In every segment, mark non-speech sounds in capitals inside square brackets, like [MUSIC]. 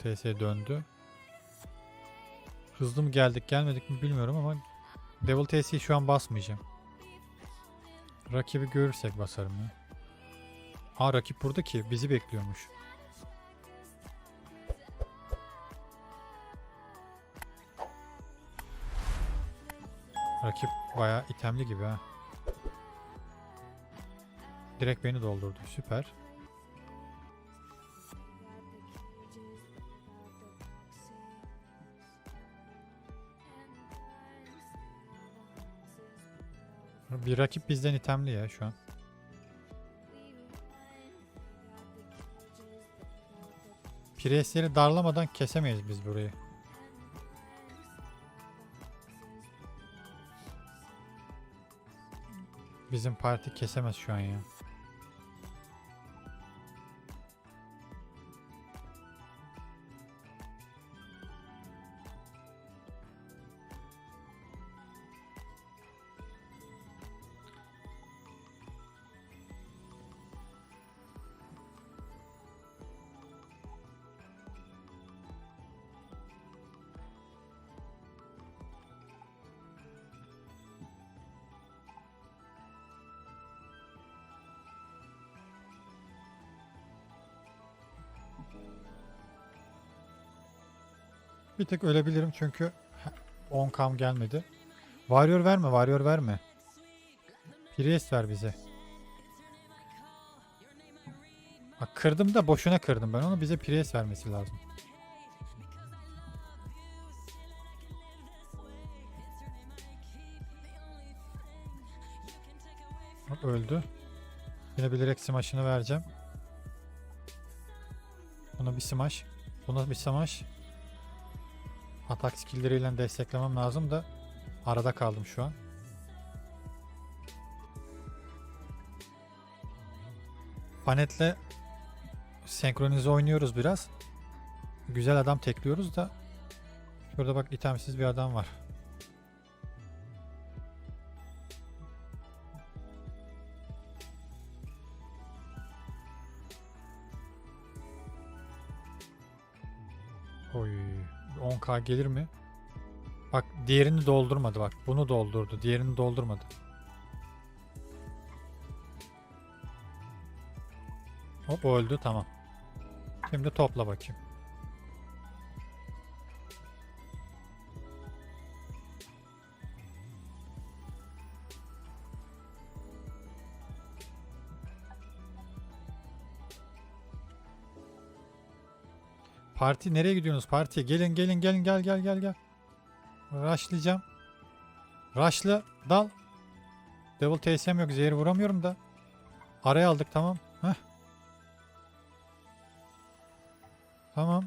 TS döndü. Hızlı mı geldik gelmedik mi bilmiyorum ama Devil TS'yi şu an basmayacağım. Rakibi görürsek basarım ya. Aa rakip burada ki bizi bekliyormuş. Rakip bayağı itemli gibi ha. Direkt beni doldurdu. Süper. Bir rakip bizden itemli ya şu an. Presleri darlamadan kesemeyiz biz burayı. Bizim parti kesemez şu an ya. Bir tek ölebilirim çünkü [LAUGHS] 10 kam gelmedi. Warrior verme, Warrior verme. Priest ver bize. Bak kırdım da boşuna kırdım ben onu bize Priest vermesi lazım. Hop öldü. Yine bilerek smash'ını vereceğim. Buna bir smash. Buna bir smash. Atak skill'leriyle desteklemem lazım da arada kaldım şu an. Panet'le senkronize oynuyoruz biraz. Güzel adam tekliyoruz da şurada bak itemsiz bir adam var. Oy 10k gelir mi? Bak diğerini doldurmadı bak. Bunu doldurdu. Diğerini doldurmadı. Hop öldü tamam. Şimdi topla bakayım. Parti nereye gidiyorsunuz parti? Gelin gelin gelin gel gel gel gel. Rushlayacağım. Rushla dal. Devil TSM yok zehir vuramıyorum da. Araya aldık tamam. Heh. Tamam.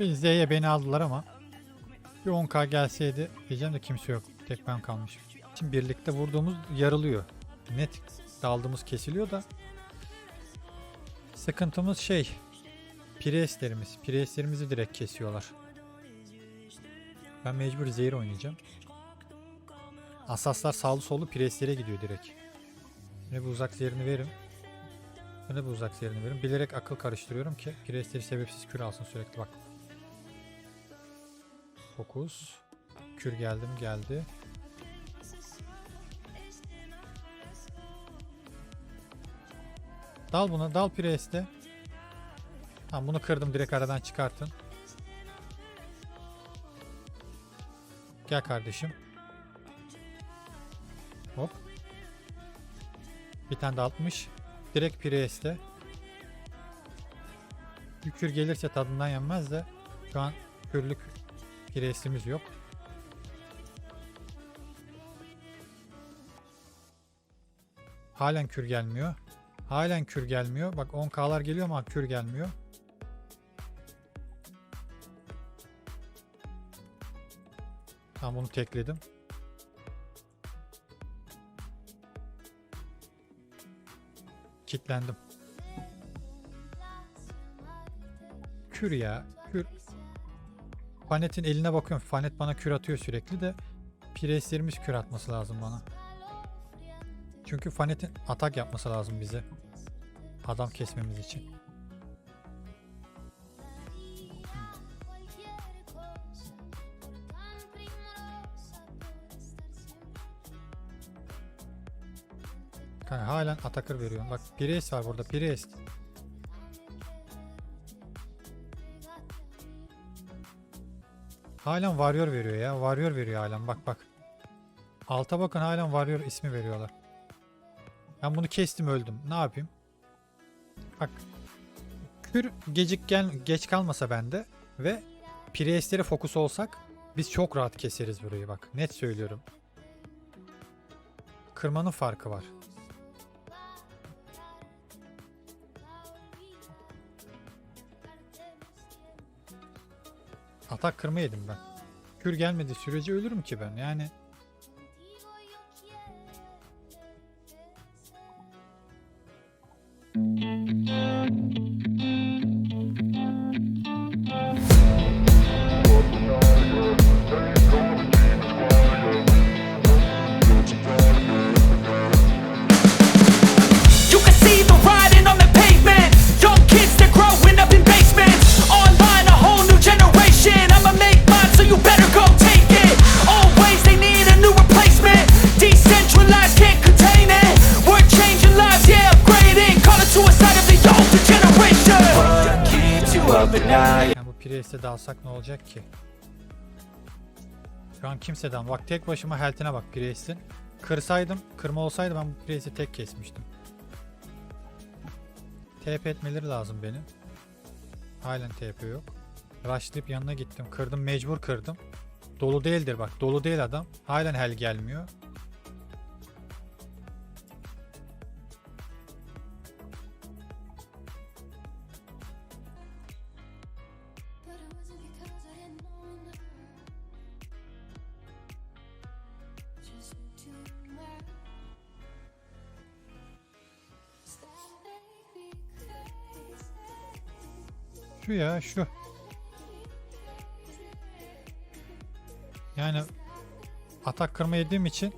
Bir Z'ye beni aldılar ama. Bir 10k gelseydi diyeceğim de kimse yok. Tek ben kalmışım. Şimdi birlikte vurduğumuz yarılıyor. Net daldığımız kesiliyor da. Sıkıntımız şey. Priestlerimiz. Priestlerimizi direkt kesiyorlar. Ben mecbur zehir oynayacağım. Asaslar sağlı sollu priestlere gidiyor direkt. Ne bu uzak zehirini verin. Ne bu uzak zehirini verin. Bilerek akıl karıştırıyorum ki priestleri sebepsiz kür alsın sürekli bak. Fokus. Kür geldim geldi. Dal buna dal Priest'e. Tamam bunu kırdım direkt aradan çıkartın. Gel kardeşim. Hop. Bir tane de 60. Direkt Priest'e. Bir kür gelirse tadından yenmez de şu an kürlük Eski reisimiz yok. Halen kür gelmiyor. Halen kür gelmiyor. Bak 10K'lar geliyor ama kür gelmiyor. Tamam bunu tekledim. Kitlendim. Kür ya. Fanet'in eline bakıyorum. Fanet bana kür atıyor sürekli de Pireslerimiz kür atması lazım bana. Çünkü Fanet'in atak yapması lazım bize. Adam kesmemiz için. Kanka halen atakır veriyorum. Bak Pires var burada. Pires. Halen Warrior veriyor ya. Warrior veriyor halen. Bak bak. Alta bakın halen Warrior ismi veriyorlar. Ben bunu kestim öldüm. Ne yapayım? Bak. Kür gecik gel geç kalmasa bende ve Priest'lere fokus olsak biz çok rahat keseriz burayı bak. Net söylüyorum. Kırmanın farkı var. Atak kırma yedim ben. Kür gelmedi sürece ölürüm ki ben. Yani Priest'e dalsak ne olacak ki? Şu an kimseden. Bak tek başıma health'ine bak Priest'in. Kırsaydım, kırma olsaydı ben bu Priest'i tek kesmiştim. TP etmeleri lazım benim. Halen TP yok. Rushlayıp yanına gittim. Kırdım, mecbur kırdım. Dolu değildir bak. Dolu değil adam. Halen hel gelmiyor. Şu ya şu. Yani atak kırma yediğim için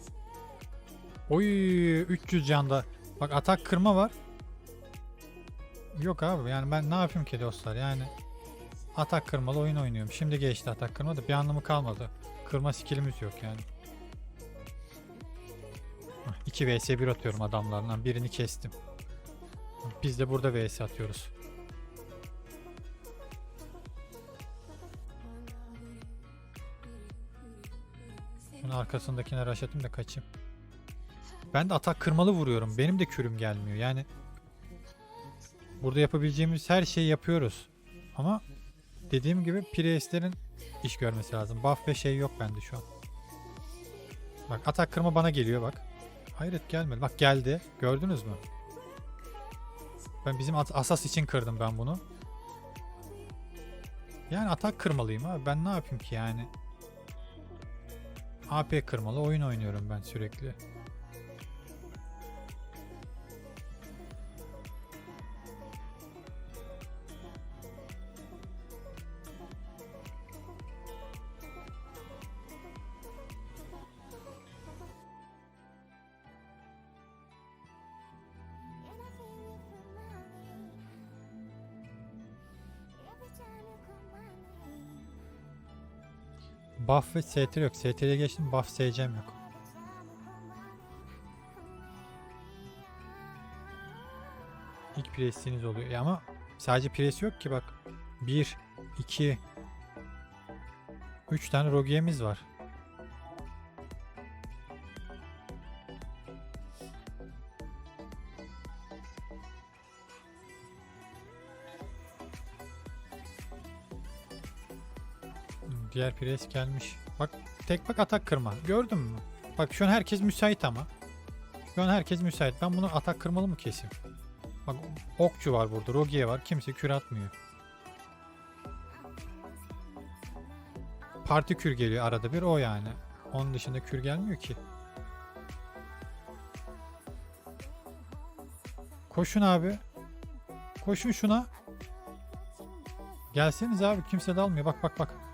Oy 300 canda. Bak atak kırma var. Yok abi yani ben ne yapayım ki dostlar yani atak kırmalı oyun oynuyorum. Şimdi geçti atak kırma da bir anlamı kalmadı. Kırma skillimiz yok yani. 2 vs 1 atıyorum adamlardan. Birini kestim. Biz de burada vs atıyoruz. Arkasındakine rush atayım da kaçayım. Ben de atak kırmalı vuruyorum. Benim de kürüm gelmiyor. Yani burada yapabileceğimiz her şeyi yapıyoruz. Ama dediğim gibi Priest'lerin iş görmesi lazım. Buff ve şey yok bende şu an. Bak atak kırma bana geliyor bak. Hayret gelmedi. Bak geldi. Gördünüz mü? Ben bizim asas için kırdım ben bunu. Yani atak kırmalıyım abi. Ben ne yapayım ki yani? AP kırmalı oyun oynuyorum ben sürekli. Buff ve STR yok. STR'ye geçtim. Buff SC'm yok. İlk prestiniz oluyor. Ya ama sadece pres yok ki bak. 1, 2, 3 tane Rogia'miz var. Diğer pres gelmiş. Bak tek bak atak kırma. Gördün mü? Bak şu an herkes müsait ama. Şu an herkes müsait. Ben bunu atak kırmalı mı keseyim? Bak okçu var burada. Rogier var. Kimse kür atmıyor. Parti kür geliyor arada bir o yani. Onun dışında kür gelmiyor ki. Koşun abi. Koşun şuna. Gelseniz abi kimse de almıyor. Bak bak bak.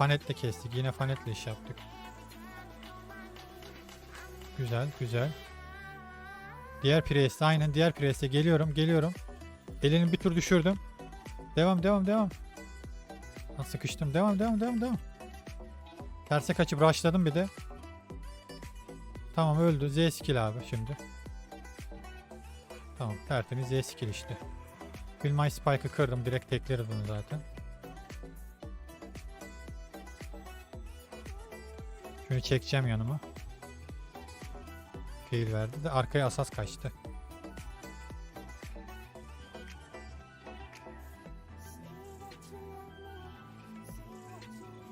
Fanetle kestik. Yine fanetle iş yaptık. Güzel güzel. Diğer preste aynen diğer preste geliyorum geliyorum. Elini bir tur düşürdüm. Devam devam devam. Lan sıkıştım. Devam devam devam devam. Terse kaçıp rushladım bir de. Tamam öldü. Z skill abi şimdi. Tamam tertemiz Z skill işte. Kill My Spike'ı kırdım. Direkt tekleriz bunu zaten. Şunu çekeceğim yanıma. Fail verdi de arkaya asas kaçtı.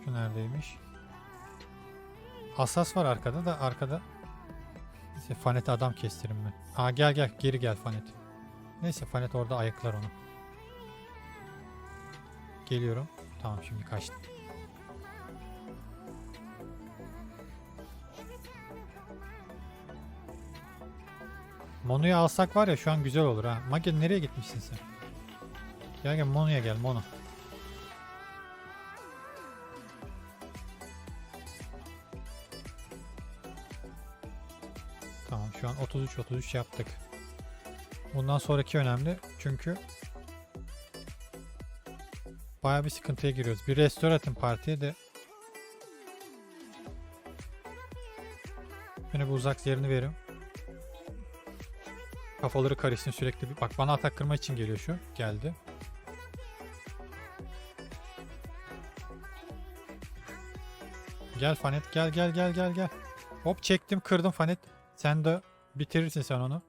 Şu neredeymiş? Asas var arkada da arkada Neyse Fanet'e adam kestirim ben. Aa gel gel geri gel Fanet. Neyse Fanet orada ayıklar onu. Geliyorum. Tamam şimdi kaçtı. Mono'yu alsak var ya şu an güzel olur ha. Mage nereye gitmişsin sen? Gel gel Mono'ya gel Mono. Tamam şu an 33-33 yaptık. Bundan sonraki önemli çünkü Baya bir sıkıntıya giriyoruz. Bir restore atın partiye de Yine bu uzak yerini verim. Kafaları karışsın sürekli. Bak bana atak kırma için geliyor şu. Geldi. Gel Fanet gel gel gel gel gel. Hop çektim kırdım Fanet. Sen de bitirirsin sen onu.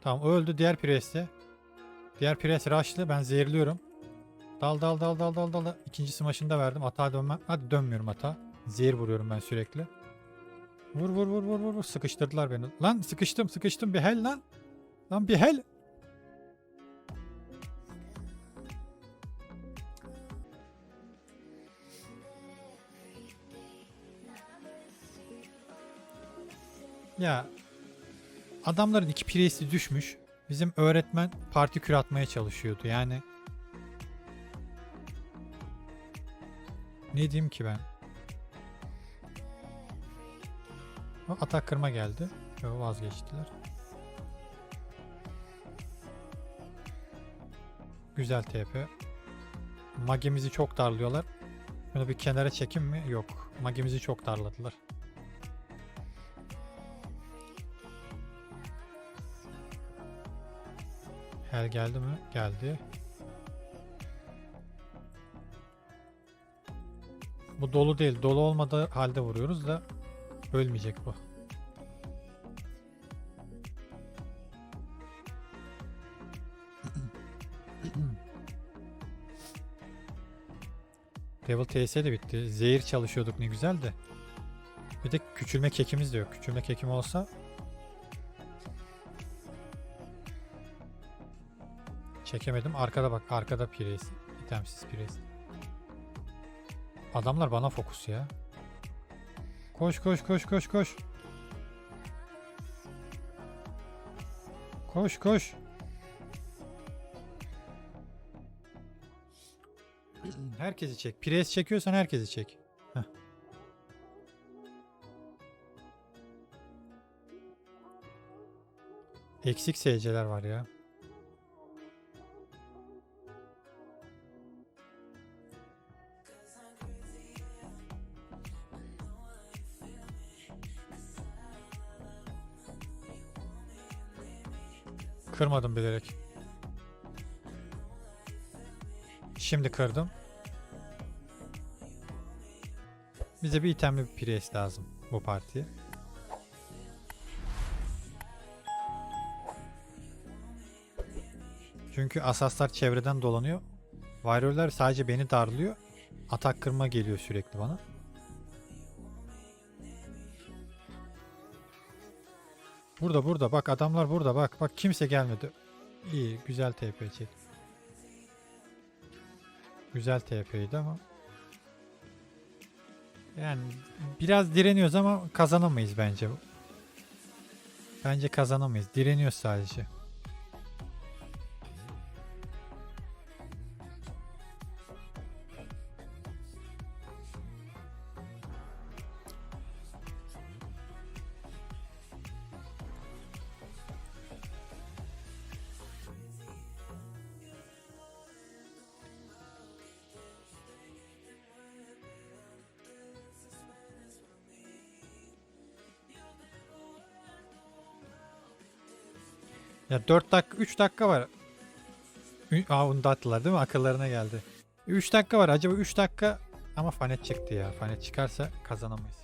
Tamam o öldü diğer preste. Diğer pres rush'lı ben zehirliyorum. Dal dal dal dal dal dal. İkinci smaşını da verdim. Atağa dönmem. Hadi dönmüyorum ata. Zehir vuruyorum ben sürekli. Vur vur vur vur vur. Sıkıştırdılar beni. Lan sıkıştım sıkıştım bir hel lan. Lan bir hel. Ya adamların iki piresi düşmüş. Bizim öğretmen partikül atmaya çalışıyordu. Yani ne diyeyim ki ben? Atak kırma geldi. Yo, vazgeçtiler. Güzel TP. Magemizi çok darlıyorlar. Bunu bir kenara çekim mi? Yok. Magemizi çok darladılar. Hel geldi mi? Geldi. Bu dolu değil. Dolu olmadığı halde vuruyoruz da ölmeyecek bu. [CLEARS THROAT] Devil TS de bitti. Zehir çalışıyorduk ne güzel de. Bir de küçülme kekimiz de yok. Küçülme kekim olsa Çekemedim. Arkada bak. Arkada Pires. İtemsiz Pires. Adamlar bana fokus ya. Koş koş koş koş koş. Koş koş. [CLEARS THROAT] herkesi çek. Pires çekiyorsan herkesi çek. Heh. Eksik seyirciler var ya. Kırmadım bilerek. Şimdi kırdım. Bize bir itemli bir pires lazım bu partiye. Çünkü asaslar çevreden dolanıyor. Varyolar sadece beni darlıyor. Atak kırma geliyor sürekli bana. Burada burada bak adamlar burada bak bak kimse gelmedi. İyi güzel TP çek. Güzel TP'ydi ama Yani biraz direniyoruz ama kazanamayız bence. Bence kazanamayız. Direniyoruz sadece. Ya 4 dakika 3 dakika var. Aa bunu da attılar değil mi? Akıllarına geldi. 3 dakika var. Acaba 3 dakika ama Fanet çıktı ya. Fanet çıkarsa kazanamayız.